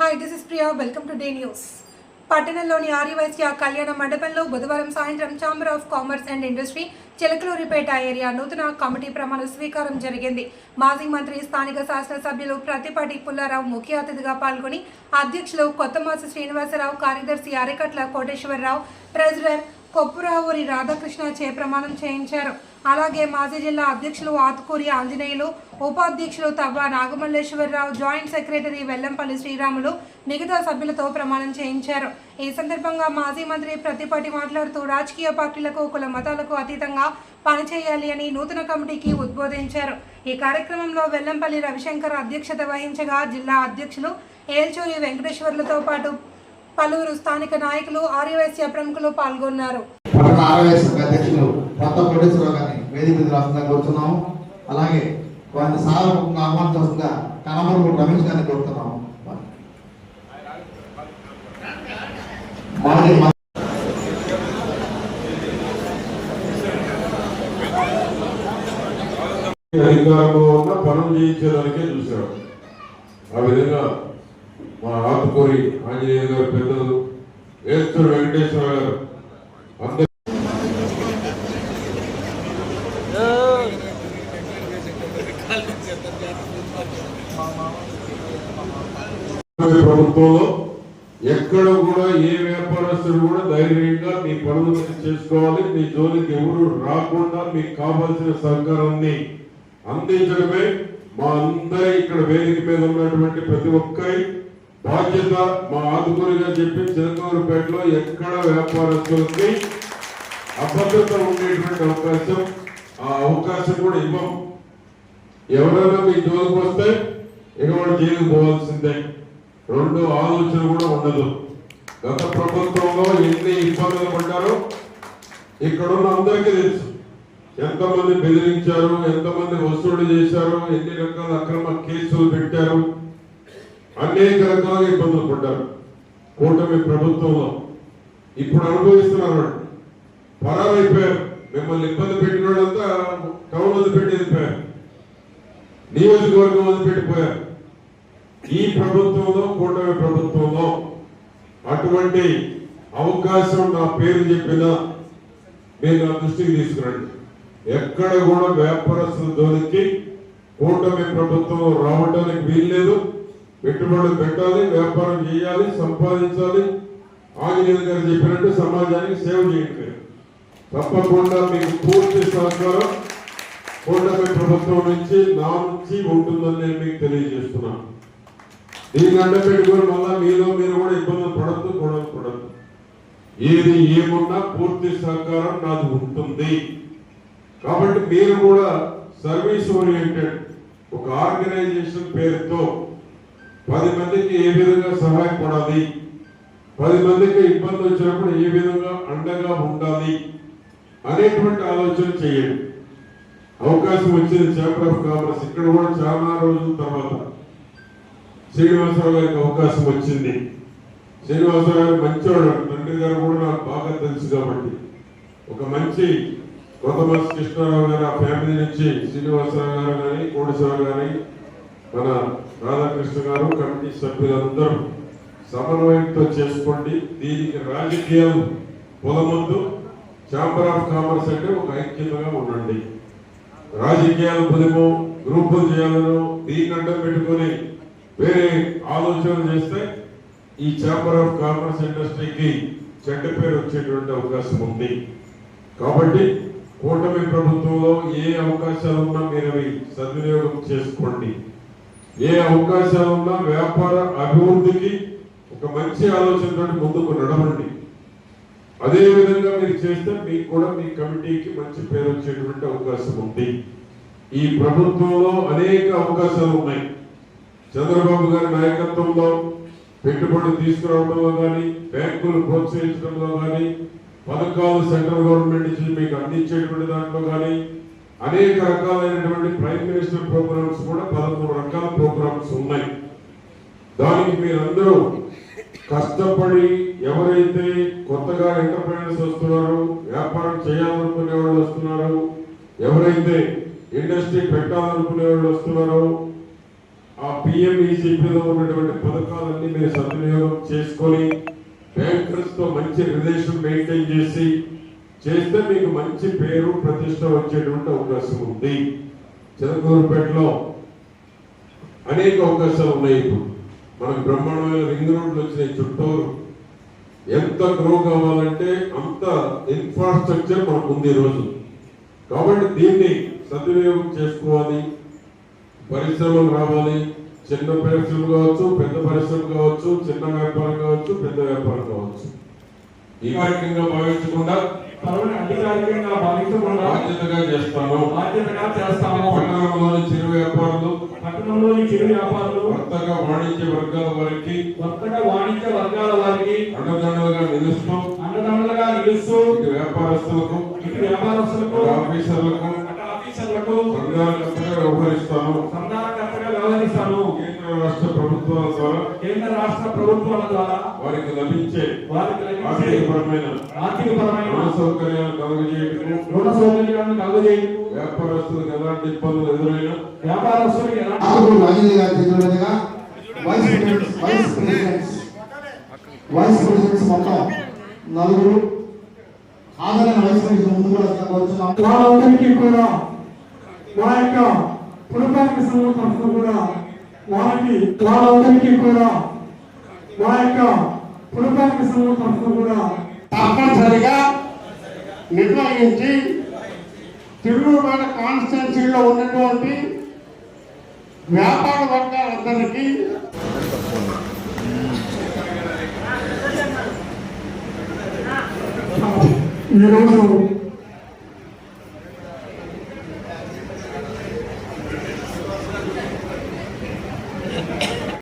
Hi this is Priya welcome today news పట్టణంలోని ఆర్యవైశ్య కళ్యాణ మండపంలో బుధవారం సాయంత్రం chamber of commerce and industry Chilakaluripet area నూతన కమిటీ ప్రమాణ స్వీకారం జరిగింది. మాజీ మంత్రి స్థానిక శాసనసభ్యులు ప్రతిపాటి పుల్లారావు ముఖ్య అతిథిగా పాల్గొని అధ్యక్షులు కొత్తమాస శ్రీనివాసరావు కార్యదర్శి అరికట్ల కోటేశ్వరరావు ట్రెజరర్ కొప్పురావురి రాధాకృష్ణ చే ప్రమాణం చేయించారు. అలాగే మాజీ జిల్లా అధ్యక్షులు ఆతుకూరి ఆంజనేయులు ఉపాధ్యక్షులు తవ్వ నాగమల్లేశ్వరరావు జాయింట్ సెక్రటరీ వెల్లంపల్లి శ్రీరాములు మిగతా సభ్యులతో ప్రమాణం చేయించారు. ఈ సందర్భంగా మాజీ మంత్రి ప్రతిపాటి మాట్లాడుతూ రాజకీయ పార్టీలకు కుల మతాలకు అతీతంగా పనిచేయాలి అని నూతన కమిటీకి ఉద్బోధించారు. ఈ కార్యక్రమంలో వెల్లంపల్లి రవిశంకర్ అధ్యక్షత వహించగా జిల్లా అధ్యక్షులు ఏల్చూరి వెంకటేశ్వర్లతో పాటు పలువురు స్థానిక నాయకులు ఆర్యవైశ్య ప్రముఖులు పాల్గొన్నారు. పట్టణ ఆర్ఎస్ అధ్యక్షులు కొత్త కోటేశ్వరరావు గారిని వేదిక మీద రాష్ట్రంగా కోరుతున్నాము. అలాగే వారిని సాధారణంగా ఆహ్వానించాల్సిందిగా కనమరుగు రమేష్ గారిని కోరుతున్నాము. మాజీ మంత్రి అధికారంలో ఉన్న పనులు చేయించడానికే చూశారు ఆ విధంగా మా ఆతుకూరి ఆంజనేయ గారు పెద్దలు వేస్తూరు వెంకటేశ్వర గారు అందరూ ప్రభుత్వంలో ఎక్కడ కూడా ఏ వ్యాపారస్తుడు కూడా ధైర్యంగా మీ పనులు చేసుకోవాలి. మీ జోలికి ఎవరు రాకుండా మీకు కావాల్సిన సహకారాన్ని అందించడమే మా అందరి ఇక్కడ వేదిక మీద ఉన్నటువంటి ప్రతి ఒక్కరి బాధ్యత మా ఆదుకునిగా చెప్పి చిలకూరుపేటలో ఎక్కడ వ్యాపారస్తులకి అభద్రత ఉండేటువంటి అవకాశం ఆ అవకాశం కూడా ఇవ్వం. ఎవరైనా మీ జోలికి వస్తే ఇక వాడు జైలుకు పోవాల్సిందే. రెండు ఆలోచన కూడా ఉండదు. గత ప్రభుత్వంలో ఎన్ని ఇబ్బందులు పడ్డారో ఇక్కడ ఉన్న అందరికీ తెలుసు. ఎంతమంది బెదిరించారు ఎంతమంది వసూలు చేశారు ఎన్ని రకాల అక్రమ కేసులు పెట్టారు అనేక రకాల ఇబ్బందులు పడ్డారు. కూటమి ప్రభుత్వంలో ఇప్పుడు అనుభవిస్తున్నారు. పరారైపోయారు. మిమ్మల్ని ఇబ్బంది పెట్టిన వాళ్ళంతా టౌన్ వదిలిపెట్టి వెళ్ళిపోయారు. నియోజకవర్గం వదిలిపెట్టిపోయారు. ఈ ప్రభుత్వంలో కూటమి ప్రభుత్వంలో అటువంటి అవకాశం నా పేరు చెప్పిన మీరు నా దృష్టికి తీసుకురండి. ఎక్కడ కూడా వ్యాపారస్తుల జోలికి కూటమి ప్రభుత్వం రావడానికి వీల్లేదు. పెట్టుబడులు పెట్టాలి వ్యాపారం చేయాలి సంపాదించాలి. ఆంజనేయులు గారు చెప్పినట్టు సమాజానికి సేవ చేయండి. తప్పకుండా మీకు పూర్తి సహకారం కూటమి ప్రభుత్వం నుంచి నా నుంచి ఉంటుందని నేను మీకు తెలియజేస్తున్నాను దీన్ని అడ్డ పెట్టుకొని మీలో మీరు కూడా ఇబ్బందులు పడద్దు గొడవలు పడద్దు. ఏది ఏమున్నా పూర్తి సహకారం నాది ఉంటుంది. కాబట్టి మీరు కూడా సర్వీస్ ఓరియంటెడ్ ఒక ఆర్గనైజేషన్ పేరుతో పది మందికి ఏ విధంగా సహాయపడాలి పది మందికి ఇబ్బంది వచ్చినప్పుడు ఏ విధంగా అండగా ఉండాలి అనేటువంటి ఆలోచన చేయండి. అవకాశం వచ్చింది చాప్టర్ ఆఫ్ కామర్స్ ఇక్కడ కూడా చాలా రోజుల తర్వాత శ్రీనివాసరావు గారికి అవకాశం వచ్చింది. శ్రీనివాసరావు గారు మంచివాడు తండ్రి గారు కూడా నాకు బాగా తెలుసు కాబట్టి. ఒక మంచి కొత్తమాస కృష్ణారావు గారు ఆ ఫ్యామిలీ నుంచి శ్రీనివాసరావు గారు కానీ కోటేశ్వరరావు కానీ మన రాధాకృష్ణ గారు కమిటీ సభ్యులందరూ సమన్వయంతో చేసుకోండి. దీనికి రాజకీయాలు పొలమందు ఛాంబర్ ఆఫ్ కామర్స్ అంటే ఒక ఐక్యతగా ఉండండి. రాజకీయాలు పొలము గ్రూపులు చేయాలను దీన్ని అడ్డం పెట్టుకొని వేరే ఆలోచన చేస్తే ఈ ఛాంబర్ ఆఫ్ కామర్స్ ఇండస్ట్రీకి చెడ్డ పేరు వచ్చేటువంటి అవకాశం ఉంది. కాబట్టి కూటమి ప్రభుత్వంలో ఏ అవకాశాలు ఉన్నా మీరు అవి సద్వినియోగం చేసుకోండి. ఏ అవకాశాలు ఉన్నా వ్యాపార అభివృద్ధికి ఒక మంచి ఆలోచనతో ముందుకు నడవండి. అదే విధంగా మీరు చేస్తే మీకు కూడా మీ కమిటీకి మంచి పేరు వచ్చేటువంటి అవకాశం ఉంది. ఈ ప్రభుత్వంలో అనేక అవకాశాలు ఉన్నాయి. చంద్రబాబు గారి నాయకత్వంలో పెట్టుబడులు తీసుకురావడంలో కానీ బ్యాంకులు ప్రోత్సహించడంలో కానీ పథకాలు సెంట్రల్ గవర్నమెంట్ నుంచి మీకు అందించేటువంటి దాంట్లో కానీ అనేక రకాలైనటువంటి ప్రైమ్ మినిస్టర్ ప్రోగ్రామ్స్ కూడా పదమూడు రకాల ప్రోగ్రామ్స్ ఉన్నాయి. దానికి మీరందరూ కష్టపడి ఎవరైతే కొత్తగా ఎంటర్ప్రైనర్స్ వస్తున్నారో వ్యాపారం చేయాలనుకునే వాళ్ళు వస్తున్నారు ఎవరైతే ఇండస్ట్రీ పెట్టాలనుకునే వాళ్ళు వస్తున్నారో ఆ పిఎంఈసీపీలో ఉన్నటువంటి పథకాలన్నీ మీరు సద్వినియోగం చేసుకొని బ్యాంకర్స్తో మంచి రిలేషన్ మెయింటైన్ చేసి చేస్తే మీకు మంచి పేరు ప్రతిష్ట వచ్చేటువంటి అవకాశం ఉంది. చిలకూరుపేటలో అనేక అవకాశాలు ఉన్నాయి ఇప్పుడు. మనకు బ్రహ్మాండమైన రింగ్ రోడ్లు వచ్చినాయి చుట్టూరు. ఎంత గ్రో కావాలంటే అంత ఇన్ఫ్రాస్ట్రక్చర్ మనకు ఉంది ఈరోజు రోజు. కాబట్టి దీన్ని సద్వినియోగం చేసుకోవాలి. పరిశ్రమలు రావాలి. చిన్న పరిశ్రమ కావచ్చు పెద్ద పరిశ్రమ కావచ్చు చిన్న వ్యాపారం కావచ్చు పెద్ద వ్యాపారం కావచ్చు. ఈ కార్యక్రమంగా భావించకుండా పదవిని అధికారికంగా భావించకుండా బాధ్యతగా చేస్తాను. బాధ్యతగా చేస్తాము. పట్టణంలోని చిరు వ్యాపారులు పట్టణంలోని చిరు వ్యాపారులు వర్తక వాణిజ్య వర్గాల వారికి వర్తక వాణిజ్య వర్గాల వారికి అండదండలుగా నిలుస్తూ అండదండలుగా నిలుస్తూ వ్యాపారస్తులకు వ్యాపారస్తులకు ఆఫీసర్లకు ఆఫీసర్లకు సంఘాలకర్తగా వ్యవహరిస్తాను. సంధానకర్తగా వ్యవహరిస్తాను కేంద్ర రాష్ట్ర ప్రభుత్వాల ద్వారా కేంద్ర రాష్ట్ర ప్రభుత్వాల ద్వారా వారికి లభించే వారికి లభించే ఆర్థికపరమైన ఆర్థికపరమైన రుణ సౌకర్యాలు కలుగజేయటము రుణ సౌకర్యాలను కలుగజేయటకు వ్యాపారస్తులకు ఎలాంటి ఇబ్బందులు ఎదురైనా వ్యాపారస్తులకు ఎలాంటి రాజేంద్ర గారి vice presidents vice presidents vice presidents మొత్తం నలుగురు. హాజరైన వైస్ ప్రెసిడెంట్ ముందు కూడా కోరుతున్నాం వాళ్ళందరికీ కూడా మా యొక్క పురపాలక సంఘం తరఫున కూడా వారికి వారందరికీ కూడా మా యొక్క పురపాలక సంఘం తరఫున కూడా తప్పనిసరిగా నిర్వహించి తిరుగుబాటు కాన్స్టిట్యున్సీలో ఉన్నటువంటి వ్యాపార వర్గాలందరికీ ఈరోజు